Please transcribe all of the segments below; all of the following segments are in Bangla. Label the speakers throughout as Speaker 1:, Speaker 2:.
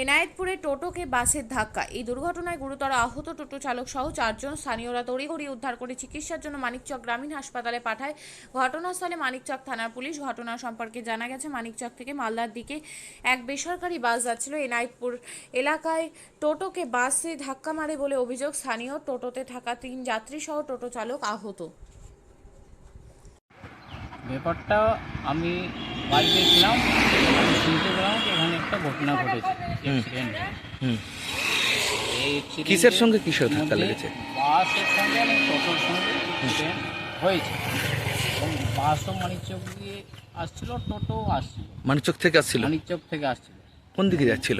Speaker 1: এনায়েতপুরে টোটোকে বাসের ধাক্কা। এই দুর্ঘটনায় গুরুতর আহত টোটো চালক সহ চারজন স্থানীয়রা তড়িঘড়ি উদ্ধার করে চিকিৎসার জন্য মানিকচক গ্রামীণ হাসপাতালে পাঠায়। ঘটনাস্থলে মানিকচক থানার পুলিশ ঘটনা সম্পর্কে জানা গেছে। মানিকচক থেকে মালদার দিকে এক বেসরকারি বাস যাচ্ছিল। এনায়েতপুর এলাকায় টোটোকে বাসে ধাক্কা মারে বলে অভিযোগ। স্থানীয় টোটোতে থাকা তিন যাত্রী সহ টোটো চালক আহত।
Speaker 2: ব্যাপারটা আমি বাড়িতে ছিলাম। শুনতে পেলাম যে এখানে একটা ঘটনা ঘটেছে অ্যাক্সিডেন্ট
Speaker 3: কিসের সঙ্গে কিসের ধাক্কা লেগেছে?
Speaker 2: বাসের সঙ্গে এবং টোটোর সঙ্গে হয়েছে। এবং বাসও মানিকচক দিয়ে আসছিল টোটো আসছিল।
Speaker 3: মানিকচক থেকে আসছিল?
Speaker 2: মানিকচক থেকে আসছিল।
Speaker 3: কোন দিকে যাচ্ছিল?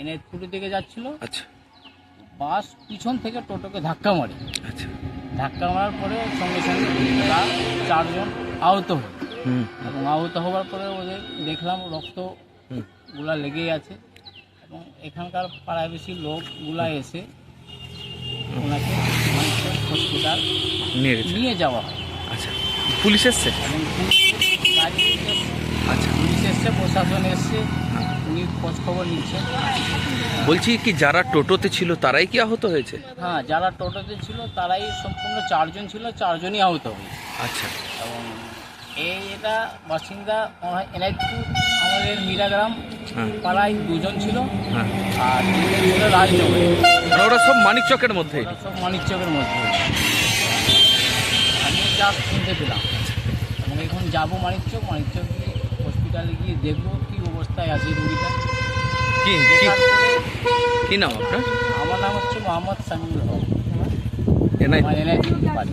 Speaker 2: এনএইচপুরি দিকে যাচ্ছিল।
Speaker 3: আচ্ছা।
Speaker 2: বাস পিছন থেকে টোটোকে ধাক্কা মারে।
Speaker 3: আচ্ছা।
Speaker 2: ধাক্কা মারার পরে সঙ্গে সঙ্গে তারা চারজন আহত হয় এবং আহত হওয়ার পরে ওদের দেখলাম রক্তগুলা লেগেই আছে। এবং এখানকার পাড়াবেশি লোকগুলা এসে ওনাকে হসপিটাল
Speaker 3: নিয়ে
Speaker 2: যাওয়া হয়।
Speaker 3: আচ্ছা পুলিশ এসছে?
Speaker 2: এবং
Speaker 3: আচ্ছা।
Speaker 2: পুলিশ এসছে প্রশাসন এসছে উনি খোঁজ খবর নিচ্ছেন
Speaker 3: বলছি কি যারা টোটোতে ছিল তারাই কি আহত হয়েছে?
Speaker 2: হ্যাঁ যারা টোটোতে ছিল তারাই সম্পূর্ণ চারজন ছিল চারজনই আহত হয়েছে।
Speaker 3: আচ্ছা।
Speaker 2: এবং এটা বাসিন্দা এনাইটপুর আমাদের মীরাগ্রাম
Speaker 3: হ্যাঁ।
Speaker 2: পাড়ায় দুজন ছিল।
Speaker 3: হ্যাঁ।
Speaker 2: আর দুজন ছিল রাজনগরে।
Speaker 3: ওরা সব মানিকচকের মধ্যে?
Speaker 2: ওরা সব মানিকচকের মধ্যে। আমি জাস্ট শুনতে পেলাম। এবং এখন যাব মানিকচক মানিকচক গিয়ে হসপিটালে গিয়ে দেখব কী অবস্থায় আছে রুগীটা।
Speaker 3: কি কি নাম আপনার?
Speaker 2: আমার নাম হচ্ছে মোহাম্মদ সামিউল হক। এনআইটি বাড়ি।